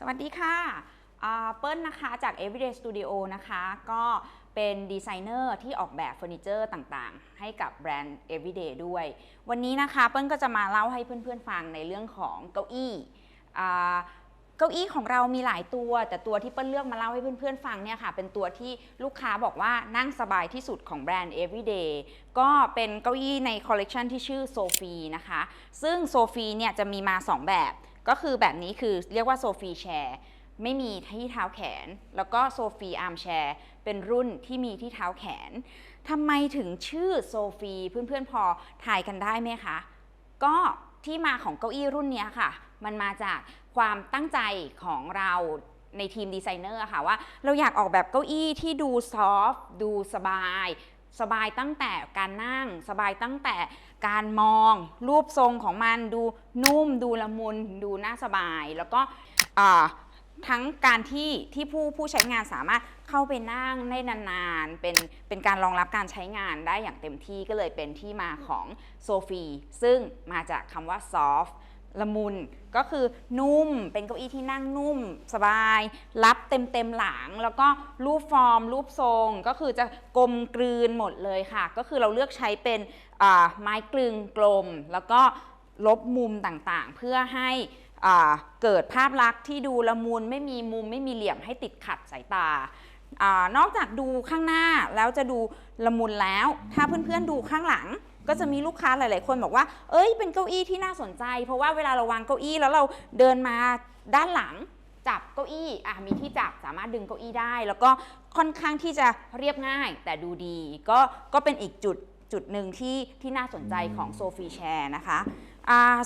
สวัสดีค่ะเปิ้ลนะคะจาก Everyday Studio นะคะ ก็เป็นดีไซเนอร์ที่ออกแบบเฟอร์นิเจอร์ต่างๆ ให้กับแบรนด์ Everyday ด้วย วันนี้นะคะเปิ้ลก็จะมาเล่าให้เพื่อนๆฟังในเรื่องของเก้าอี้เก้าอี้ของเรามีหลายตัว แต่ตัวที่เปิ้ลเลือกมาเล่าให้เพื่อนๆฟังเนี่ยค่ะ เป็นตัวที่ลูกค้าบอกว่านั่งสบายที่สุดของแบรนด์ Everyday ก็เป็นเก้าอี้ในคอลเลกชันที่ชื่อโซฟีนะคะ ซึ่งโซฟีเนี่ยจะมีมา 2 แบบ ก็คือแบบนี้คือเรียกว่าโซฟีแชร์ไม่มีที่เท้าแขน แล้วก็โซฟีอาร์มแชร์เป็นรุ่นที่มีที่เท้าแขนทำไมถึงชื่อโซฟีเพื่อนๆพอถ่ายกันได้ไหมคะ ก็ที่มาของเก้าอี้รุ่นนี้ค่ะ มันมาจากความตั้งใจของเราในทีมดีไซเนอร์ค่ะว่าเราอยากออกแบบเก้าอี้ที่ดูซอฟดูสบาย สบายตั้งแต่การนั่ง สบายตั้งแต่ การมองรูปทรงของมันดูนุ่มดูละมุนดูน่าสบาย แล้วก็ทั้งการที่ที่ผู้ผู้ใช้งานสามารถเข้าไปนั่งได้นานๆ เป็นเป็นการรองรับการใช้งานได้อย่างเต็มที่ก็เลยเป็นที่มาของโซฟีซึ่งมาจากคำว่า soft ละมุนก็คือนุ่มเป็นเก้าอี้ที่นั่งนุ่ม สบาย รับเต็มเต็มหลัง แล้วก็รูปฟอร์ม รูปทรง ก็คือจะกลมกลืนหมดเลยค่ะ ก็คือเราเลือกใช้เป็นไม้กลึงกลม แล้วก็ลบมุมต่างๆ เพื่อให้เกิดภาพลักษณ์ที่ดูละมุนไม่มีมุมไม่มีเหลี่ยมให้ติดขัดสายตาอานอกจากดูข้างหน้าแล้วจะดูละมุนแล้ว ถ้าเพื่อนๆดูข้างหลัง ก็จะมีลูกค้าหลาย ๆ คนบอกว่า เอ้ย เป็นเก้าอี้ที่น่าสนใจ เพราะว่าเวลาเราวางเก้าอี้แล้วเราเดินมาด้านหลังจับเก้าอี้อะมีที่จับสามารถดึงเก้าอี้ได้ แล้วก็ค่อนข้างที่จะเรียบง่าย แต่ดูดีก็ก็เป็นอีกจุดจุดหนึ่งที่ที่น่าสนใจของโซฟีแชร์นะคะ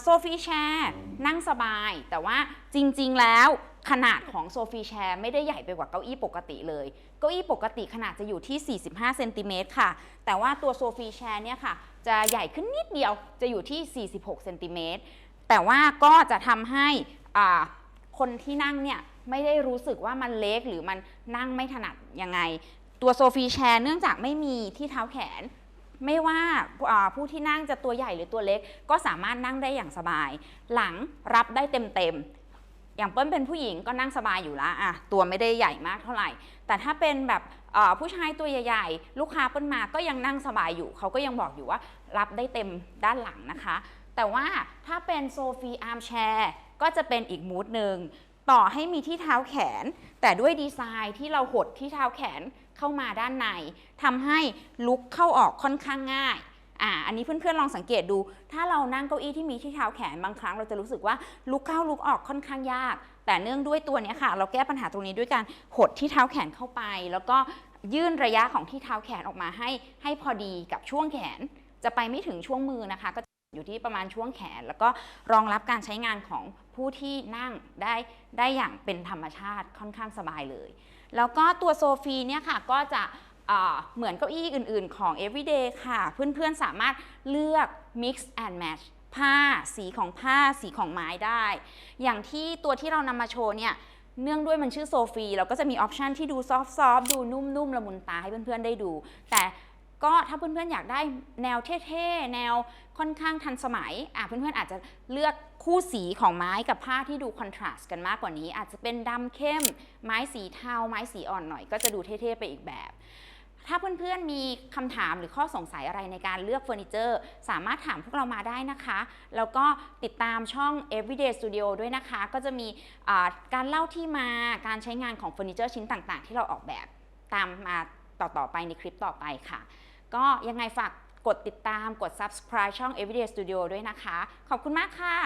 โซฟีแชร์นั่งสบาย แต่ว่าจริง ๆ แล้วขนาดของโซฟีแชร์ไม่ได้ใหญ่ไปกว่าเก้าอี้ปกติเลย เก้าอี้ปกติขนาดจะอยู่ที่ 45 เซนติเมตรค่ะ แต่ว่าตัวโซฟีแชร์เนี่ยค่ะ จะใหญ่ขึ้นนิดเดียวจะอยู่ที่ 46เซนติเมตรแต่ว่าก็จะทำให้คนที่นั่งเนี่ยไม่ได้รู้สึกว่ามันเล็กหรือมันนั่งไม่ถนัดยังไง ตัวโซฟีแชร์เนื่องจากไม่มีที่เท้าแขน ไม่ว่าอ่าผู้ที่นั่งจะตัวใหญ่หรือตัวเล็ก ก็สามารถนั่งได้อย่างสบาย หลังรับได้เต็มๆ อย่างเปิ้ลเป็นผู้หญิงก็นั่งสบายอยู่แล้วอะตัวไม่ได้ใหญ่มากเท่าไหร่ แต่ถ้าเป็นแบบผู้ชายตัวใหญ่ๆ ลูกค้าเปิ้ลมาก็ยังนั่งสบายอยู่ เขาก็ยังบอกอยู่ว่ารับได้เต็มด้านหลังนะคะ แต่ว่าถ้าเป็นโซฟีอาร์มแชร์ก็จะเป็นอีกมูดหนึ่งต่อให้มีที่เท้าแขน แต่ด้วยดีไซน์ที่เราหดที่เท้าแขนเข้ามาด้านในทำให้ลุกเข้าออกค่อนข้างง่าย อ่าอันนี้เพื่อนๆลองสังเกตดู ถ้าเรานั่งเก้าอี้ที่มีที่เท้าแขนบางครั้งเราจะรู้สึกว่าลุกเข้าลุกออกค่อนข้างยาก แต่เนื่องด้วยตัวนี้ค่ะ เราแก้ปัญหาตรงนี้ด้วยการหดที่เท้าแขนเข้าไป แล้วก็ยื่นระยะของที่เท้าแขนออกมาให้ให้พอดีกับช่วงแขน จะไปไม่ถึงช่วงมือนะคะ ก็อยู่ที่ประมาณช่วงแขน แล้วก็รองรับการใช้งานของผู้ที่นั่งได้ได้อย่างเป็นธรรมชาติค่อนข้างสบายเลย แล้วก็ตัวโซฟีเนี่ยค่ะก็จะ เหมือนเก้าอี้อื่นๆ ของ everyday ค่ะ เพื่อนๆ สามารถเลือก mix and match ผ้าสีของผ้าสีของไม้ได้ อย่างที่ตัวที่เรานำมาโชว์เนี่ย เนื่องด้วยมันชื่อโซฟี เราก็จะมีออปชันที่ดูซอฟต์ๆดูนุ่มๆ ละมุนตาให้เพื่อนๆ ได้ดู แต่ก็ถ้าเพื่อนๆ อยากได้แนวเท่ๆ แนวค่อนข้างทันสมัย อะเพื่อนๆ อาจจะเลือก คู่สีของไม้กับผ้าที่ดูคอนทราสต์กันมากกว่านี้ อาจจะเป็นดำเข้ม ไม้สีเทา ไม้สีอ่อนหน่อย ก็จะดูเท่ๆไปอีกแบบ ถ้าเพื่อนๆมีคำถามหรือข้อสงสัยอะไรในการเลือกเฟอร์นิเจอร์ สามารถถามพวกเรามาได้นะคะ แล้วก็ติดตามช่อง Everyday Studio ด้วยนะคะ ก็จะมีการเล่าที่มาการใช้งานของเฟอร์นิเจอร์ชิ้นต่างๆ ที่เราออกแบบตามมาต่อๆไปในคลิปต่อไปค่ะ ก็ยังไงฝาก กดติดตามกด subscribe ช่อง Everyday Studio ด้วยนะคะ ขอบคุณมากค่ะ